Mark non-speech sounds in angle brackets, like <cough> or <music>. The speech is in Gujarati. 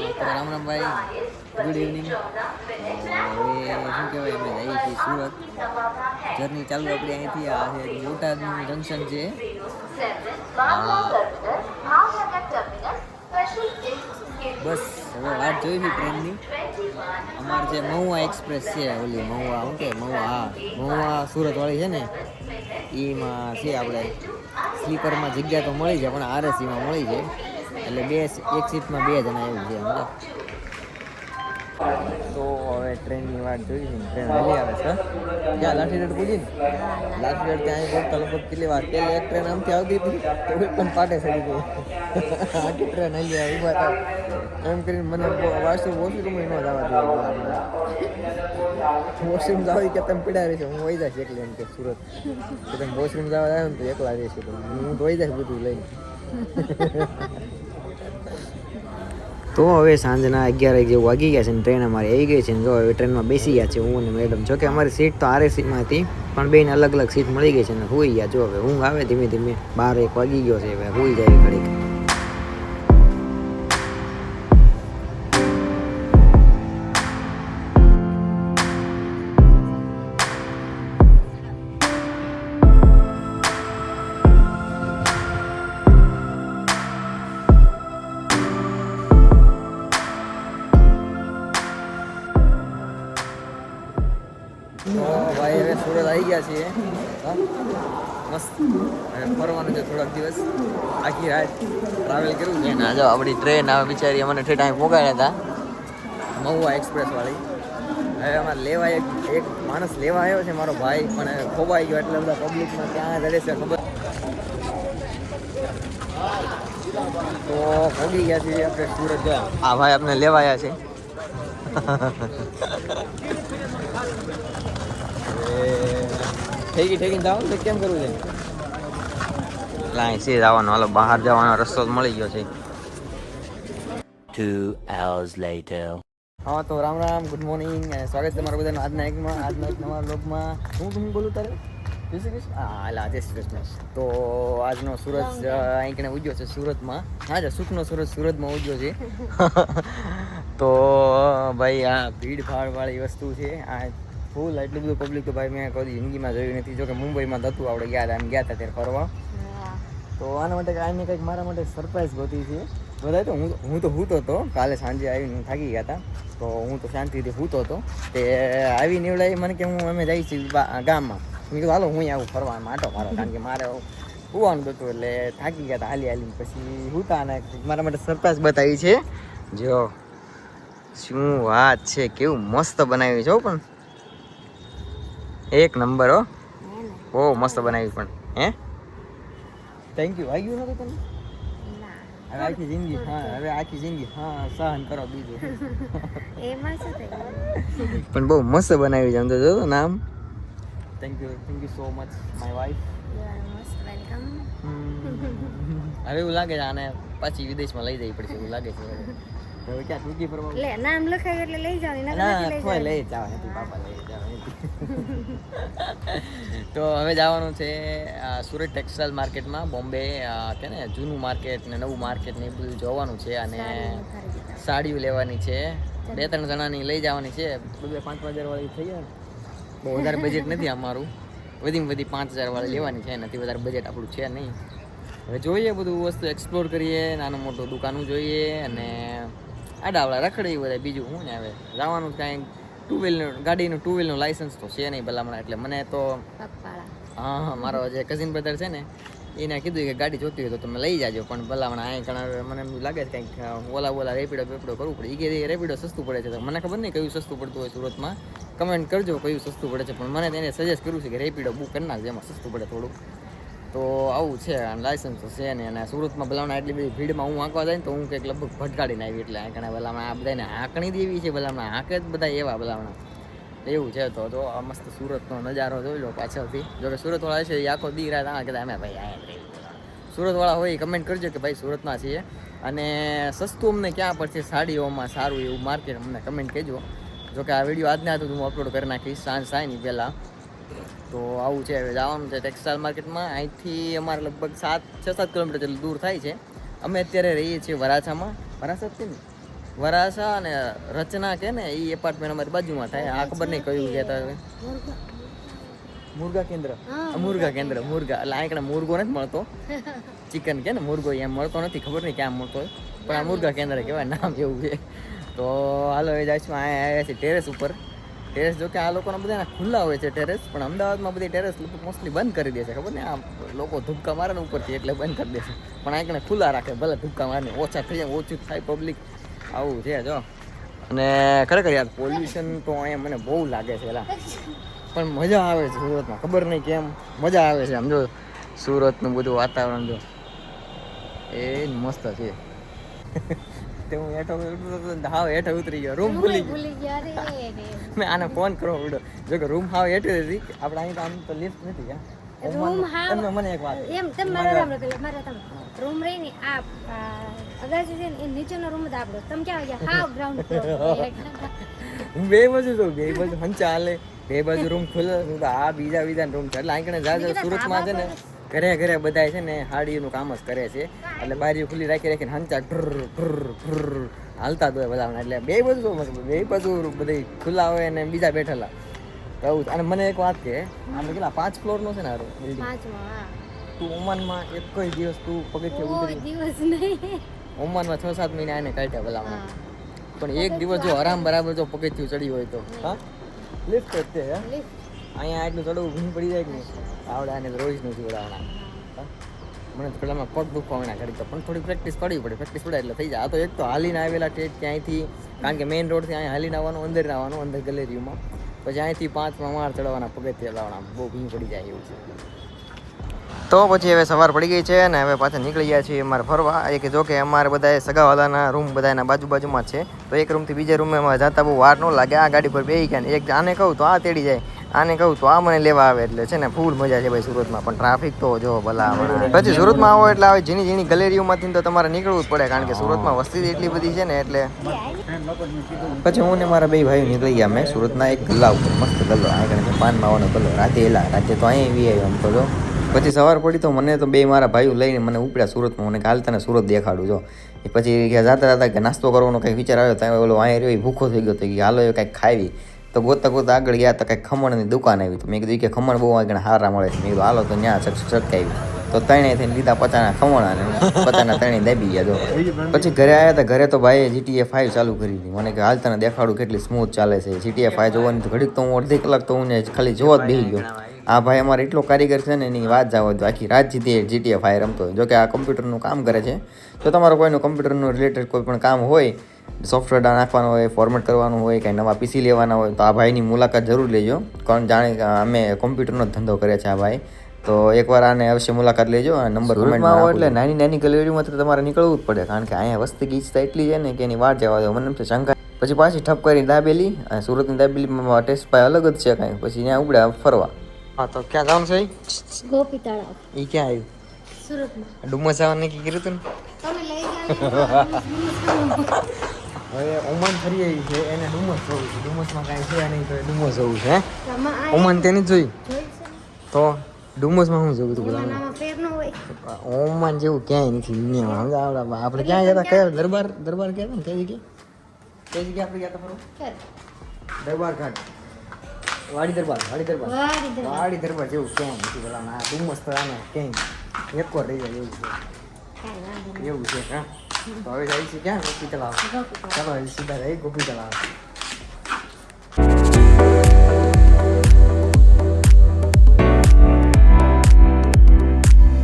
રામ રામ ભાઈ ગુડ ઇવનિંગ હવે શું કહેવાય અમે જઈએ છીએ સુરત. જર્ની ચાલુ આપણી અહીંથી, આ છે બોટાદનું જંકશન છે. બસ, હવે વાત જોઈ હતી ટ્રેનની અમારે જે મહુવા એક્સપ્રેસ છે, ઓલી મહુવા, શું કે મહુવા, હા, મહુવા સુરતવાળી છે ને, એમાં છે આપણે સ્લીપરમાં જગ્યા તો મળી છે પણ આરએસીમાં મળી છે એટલે બે એક સીટમાં બે જણા એવું છે સમજો તો હવે ટ્રેનની વાત જોઈ છે ટ્રેન વહેલી આવે છે ત્યાં લાઠી રોડ પૂજી ને? લાઠી લાઠીગઢ ત્યાં પહોંચતા લગભગ કેટલી વાર? પેલી એક ટ્રેન આમથી આવતી હતી, તો એ પણ પાટે ચડી ગઈ. આખી ટ્રેન હલી આવે ઊભા હતા એમ કરીને મને વાસુ વોશરૂમ ન જવા દે વોશરૂમ જાવ કે તમે પીડા રહેશે, હું વહી જઈશ એકલી એમ કે સુરત. કે તમે વોશરૂમ જવા જાય ને તો એકલા રહીશ હું તો વહી જઈશ બધું લઈને. તો હવે સાંજના અગિયાર જેવું વાગી ગયા છે ને ટ્રેન અમારી આવી ગઈ છે ને જો હવે ટ્રેનમાં બેસી ગયા છે હું અને મેડમ જોકે અમારી સીટ તો આરએસીમાં હતી, પણ બેને અલગ અલગ સીટ મળી ગઈ છે ને હોઈ ગયા. જો હવે ઊંઘ આવે ધીમે ધીમે બાર એક વાગી ગયો છે, હવે હોઈ જાય ઘડીક. સુરત આવી ગયા છીએ? મસ્ત. ફરવાનું છે થોડાક દિવસ. આખી રાત ટ્રાવેલ કર્યું છે? ના જો આપણી ટ્રેન આવે બિચારી અમને ઠે ટાઈમ પહોંચાડ્યા હતા. મહુવા એક્સપ્રેસ વાળી હવે અમારે લેવા એક એક માણસ લેવા આવ્યો છે મારો ભાઈ પણ ખોવાઈ ગયો એટલે બધા પબ્લિકમાં ક્યાં જડે છે ખબર? તો પહોંચી ગયા છીએ આપણે સુરત જો આ ભાઈ આપણે લેવાયા છે. ઠેકી ઠેકીને જવાનું છે કેમ કરવું છે? લાઈ છે જવાનો હાલો બહાર જવાનો રસ્તો તો મળી ગયો છે. Two hours later. હા તો રામ રામ ગુડ મોર્નિંગ અને સ્વાગત છે તમારા બધાનું આજના એકમાં આજના એક નવા બ્લોગમાં હું હું બોલું તારે? જય શ્રી કૃષ્ણ. હા હાલા જય શ્રી કૃષ્ણ. તો આજનો સુરત અહીં ઉજ્યો છે સુરતમાં. હા છે સુખનો સુરત સુરતમાં ઉજ્યો છે. <laughs> તો ભાઈ આ ભીડ ભાડ વાળી વસ્તુ છે. આ ફૂલ એટલું બધું પબ્લિક તો ભાઈ મેં કદી જિંદગીમાં જોયું નથી. જો કે મુંબઈમાં થતું આપણે ગયા હતા ગયા હતા ત્યારે ફરવા. તો આના માટે આને કંઈક મારા માટે સરપ્રાઈઝ ગોતી છે. બધા તો હું હું તો હૂતો હતો કાલે સાંજે આવીને હું થાકી ગયા હતા. તો હું તો શાંતિથી હૂતો હતો. તે આવી નીવડાવી મને કે હું અમે જઈ છીએ ગામમાં. મેં કીધું હાલો હું આવું ફરવા માટો મારો કારણ કે મારે હોવાનું હતું એટલે થાકી ગયા હતા હાલી હાલી પછી હૂતા અને મારા માટે સરપ્રાઈઝ બતાવી છે. જો શું વાત છે કેવું મસ્ત બનાવ્યું છે પણ. એક નંબર હો. બહુ મસ્ત બનાવી પણ. હે? થેન્ક યુ વાગ્યું નતું તને હવે આખી જિંદગી હા હવે આખી જિંદગી હા સહન કરો બીજું. <laughs> એમાં શું થયું પણ બહુ મસ્ત બનાવી છે આમ તો જો નામ. Thank you thank you so much my wife હવે એવું લાગે છે આને પાછી વિદેશમાં લઈ જવી પડશે એવું લાગે છે. હવે. ક્યાં ટૂંકી ફરવા નામ લખાય એટલે લઈ ના જાવ લઈ જાવ બાપા લઈ જાવ <laughs> તો હવે જવાનું છે સુરત ટેક્સટાઇલ માર્કેટમાં, બોમ્બે કે ને, જૂનું માર્કેટ ને નવું માર્કેટ ને એ બધું જોવાનું છે અને સાડીઓ લેવાની છે. બે ત્રણ જણાની લઈ જવાની છે. બે પાંચ હજાર વાળી થઈ જાય બહુ વધારે બજેટ નથી અમારું. વધી વધી પાંચ હજાર વાળી લેવાની છે. નથી વધારે બજેટ આપણું છે નહીં. હવે જોઈએ બધું વસ્તુ એક્સપ્લોર કરીએ, નાનું મોટું દુકાનું જોઈએ અને આડાવડા રખડીએ બધા બીજું શું ને હવે? જવાનું કાંઈ ટુ વ્હીલનું ગાડીનું ટુ વ્હીલનું લાઇસન્સ તો છે નહીં ભલામણ એટલે મને તો હા હા મારો જે કઝિન બ્રધર છે ને એને કીધું કે ગાડી જોતી હોય તો તમે લઈ જાજો પણ ભલામણ અહીં ઘણા મને એમ લાગે છે કંઈક ઓલા ઓલા રેપિડો પેપડો કરવું પડે. એ કે રેપિડો સસ્તું પડે છે તો મને ખબર નહીં કયું સસ્તું પડતું હોય સુરતમાં. કમેન્ટ કરજો કયું સસ્તું પડે છે પણ મને તેને સજેસ્ટ કર્યું છે કે રેપિડો બુક કરી નાખજો એમાં સસ્તું પડે થોડુંક. તો આવું છે, અને લાયસન્સ તો છે ને અને સુરતમાં ભલામણ એટલી બધી ભીડમાં હું આંકવા જાય ને તો હું કંઈક લગભગ ભટકાડીને આવી એટલે આ ઘણા ભલામણ આ બધાને હાંકણી દેવી છે, ભલામણ હાંકે જ બધા એવા ભલામણ. એવું છે, તો જો આ મસ્ત સુરતનો નજારો જોઈ લો પાછળથી. જોકે સુરતવાળા છે એ આખો દી રાત આ કહેતા અમે ભાઈ આયા સુરતવાળા હોય એ કમેન્ટ કરજો કે ભાઈ સુરતમાં છીએ. અને સસ્તું અમને ક્યાં પડશે, સાડીઓમાં સારું એવું માર્કેટ અમને કમેન્ટ કહેજો. જો કે આ વીડિયો આજના હતું હું અપલોડ કરી નાખીશ, સાંજ થાયની પહેલાં. તો આવું છે હવે જવાનું છે ટેક્સટાઇલ માર્કેટમાં અહીંથી અમારે લગભગ સાત છ સાત કિલોમીટર જેટલું દૂર થાય છે. અમે અત્યારે રહીએ છીએ વરાછામાં. વરાછા જ છે ને? વરાસા અને રચના કે ને એ એપાર્ટમેન્ટ અમારી બાજુમાં થાય. આ ખબર નહીં કયું કહેતા હવે મુર્ગા કેન્દ્ર. હા, મુર્ગા કેન્દ્ર મુર્ગા. એટલે આંકડા મુર્ગો નથી મળતો. ચિકન કે ને મુર્ગો એમ મળતો નથી. ખબર નહીં ક્યાં મળતો હોય. પણ આ મુર્ગા કેન્દ્ર કહેવાય. નામ એવું છે. તો હાલો એ જઈશું. અહીંયા આવ્યા છે ટેરેસ ઉપર. ટેરેસ જો કે આ લોકોના બધાના ખુલ્લા હોય છે ટેરેસ પણ અમદાવાદમાં બધી ટેરેસ લોકો મોસ્ટલી બંધ કરી દે છે, ખબર ને? આ લોકો ધુબકા મારે ને ઉપરથી એટલે બંધ કરી દે છે. પણ આંકને ખુલ્લા રાખે, ભલે ધુબકા મારે ઓછા થઈ જાય, ઓછું થાય પબ્લિક આવું છે જો અને ખરેખર યાર પોલ્યુશન તો અહીંયા મને બહુ લાગે છે એલા પણ મજા આવે છે સુરતમાં, ખબર નહીં કેમ? મજા આવે છે, આમ જો સુરતનું બધું વાતાવરણ જો. એ મસ્ત છે. તે હું હેઠો ઉતરતો હતો હાવ હેઠો ઉતરી ગયો. રૂમ ભૂલી ગયો. મેં આને ફોન કરો ઉડો. જો કે રૂમ હાવ હેઠે હતી. આપણે અહીં તો આમ તો લિફ્ટ નથી હા? રૂમ હાવ- તમે મને એક વાત એમ તમે મારા રામ પેલા મારા તમે. રૂમ રહી ને આ અગાસી છે ને એ નીચેનો રૂમ જ આપણો. તમે ક્યાં ગયા? હાવ ગ્રાઉન્ડ ફ્લોર <laughs> બે બાજુ તો બે બાજુ હંચા હાલે બે બાજુ રૂમ ખુલ્લે આ બીજા બીજા રૂમ છે. એટલે આંકણે જા સુરતમાં છે ને ઘરે ઘરે બધાય છે ને હાડીનું કામ જ કરે છે. એટલે બારીઓ ખુલ્લી રાખી રાખીને હંચા ઢર ઢુર ઢુર હાલતા જ હોય બધા એટલે બે બધું મતલબ? બે બધું બધી ખુલ્લા હોય અને બીજા બેઠેલા. આવું અને મને એક વાત કે આમ કેટલા પાંચ ફ્લોરનો છે ને હારું બિલ્ડિંગ તું ઓમાનમાં એક કોઈ દિવસ તું પગથિયે ઉતરી દિવસ નહીં. ઓમાનમાં છ સાત મહિના એને કાઢ્યા ભલામણ. પણ એક દિવસ જો આરામ બરાબર જો પગથિયું ચડી હોય તો હા? લિફ્ટ જ તે લિફ્ટ અહીંયા એટલું ચડવું ભૂમ પડી જાય ને આવડા અને રોજ નથી ઉડાવણા મને પેલામાં પગ દુખવાના કરી તો. પણ થોડી પ્રેક્ટિસ પડવી પડે. પ્રેક્ટિસ પડે એટલે થઈ જાય. આ તો એક તો હાલીને આવેલા ટેટ ત્યાંથી, કારણ કે મેઇન રોડથી અહીંયા હાલીને આવવાનું, અંદર આવવાનું, અંદર ગેલેરીમાં પછી અહીંથી પાંચમાં માર ચડવાના, પગથિયા લાવવાના બહુ ભીમ પડી જાય એવું છે. તો પછી હવે સવાર પડી ગઈ છે અને હવે પાછા નીકળી ગયા છીએ અમારે ફરવા. એ કે જો કે અમારે બધા સગાવાલાના રૂમ બધાના બાજુ બાજુમાં છે. તો એક રૂમથી બીજા રૂમમાં જતા બહુ વાર ન લાગે. આ ગાડી પર બે ગયા ને. એક આને કહું તો આ તેડી જાય. આને કહું તો આ મને લેવા આવે એટલે છે ને ફૂલ મજા છે ભાઈ સુરતમાં. પણ ટ્રાફિક તો જો ભલા. પછી સુરતમાં આવો એટલે આવે ઝીણી ઝીણી ગલેરીઓમાંથી તો તમારે નીકળવું જ પડે, કારણ કે સુરતમાં વસ્તી એટલી બધી છે ને એટલે. પછી હું ને મારા બે ભાઈઓ નીકળી ગયા મેં સુરતના એક ગલ્લા ઉપર, મસ્ત ગલ્લો. આ કણે પાન માવાનો ગલ્લો. રાતે એલા, રાતે તો અહીં આવી આવ્યો આમ તો પછી સવાર પડી તો મને તો બે મારા ભાઈઓ લઈને મને ઉપડ્યા સુરતમાં. મને કાલ તને સુરત દેખાડું, જો. પછી ગયા જાતા જાતા કે નાસ્તો કરવાનો કંઈક વિચાર આવ્યો, ત્યાં ઓલો અહીંયા રહ્યો ભૂખો થઈ ગયો તો કે હાલો કંઈક ખાવી. તો ગોતા ગોતા આગળ ગયા તો કંઈક ખમણની દુકાન આવી તો મેં કીધું કે ખમણ બહુ આગળ હારા મળે છે. મેં કીધું, હાલો તો ત્યાં છટકાવી તો ત્રણે થઈને લીધા પચાના ખમણ ને પચાના ત્રણેય દાબી ગયા, જો. પછી ઘરે આવ્યા હતા ઘરે તો ભાઈએ જીટીએ ફાઈવ ચાલુ કરી દીધી. મને કે, હાલ તને દેખાડું કેટલી સ્મૂથ ચાલે છે. જીટીએ ફાઈવ જોવાની તો ઘડીક તો હું અડધી કલાક તો હું ખાલી જોવા જ બેસી ગયો. આ ભાઈ અમારે એટલો કારીગર છે ને, એની વાત જવા દો આખી રાત જીતી જીટીએ ફાઈવ રમતો. હોય જો કે આ કમ્પ્યુટરનું કામ કરે છે. જો તમારે કોઈનું કમ્પ્યુટરનું રિલેટેડ કોઈ પણ કામ હોય સોફ્ટવેર નાખવાનો હોય ફોર્મેટ કરવાનું હોય કાંઈ નવા પીસી લેવાના હોય તો આ ભાઈની મુલાકાત જરૂર લેજો. કારણ જાણે અમે કોમ્પ્યુટરનો ધંધો કરે છે આ ભાઈ. તો એકવાર આને અવશ્ય મુલાકાત લેજો અને નંબર કમેન્ટમાં આવો એટલે નાની નાની ગલેરીમાં તો તમારે નીકળવું જ પડે કારણ કે અહીંયા વસ્તી ગીચતા એટલી છે ને કે એની વાત જવા દો. મને એમ છે શંકા. પછી પાછી ઠપ કરી દાબેલી અને સુરતની દાબેલીમાં ટેસ્ટ ભાઈ અલગ જ છે કાંઈ. પછી ત્યાં ઉપડે ફરવા. હા તો ક્યાં જવાનું છે ગોપી તળાવ એ ક્યાં આવ્યું? સુરતમાં. ડુમસ આવવાનું નક્કી કર્યું હતું ને? તમે લઈ જાઓ હવે ઓમન ફરી આવી છે એને ડુમસ જવું છે. ડુમસમાં કાંઈ છે નહીં તો ડુમસ જવું છે હે? તેને જોઈ. તો ડુમસમાં શું જવું હતું બધા ફેર ઓમાન જેવું ક્યાંય નથી આપણે ક્યાં ગયા હતા? કયા દરબાર દરબાર ગયા હતા ને? કઈ જગ્યાએ? કઈ જગ્યાએ આપણે ગયા હતા ફરવા? દરબાર ઘાટ. વાડી દરબાર વાડી દરબાર. વાડી દરબાર. જેવું ક્યાંય નથી પેલા ડુમસ તો આને ક્યાંય એક રહી જાય એવું છે. એવું છે હા તો હવે જાય છે ક્યાં ગોપી તળાવ ગોપી તળાવ. ચાલો હવે સીધા રહી ગોપી તળાવ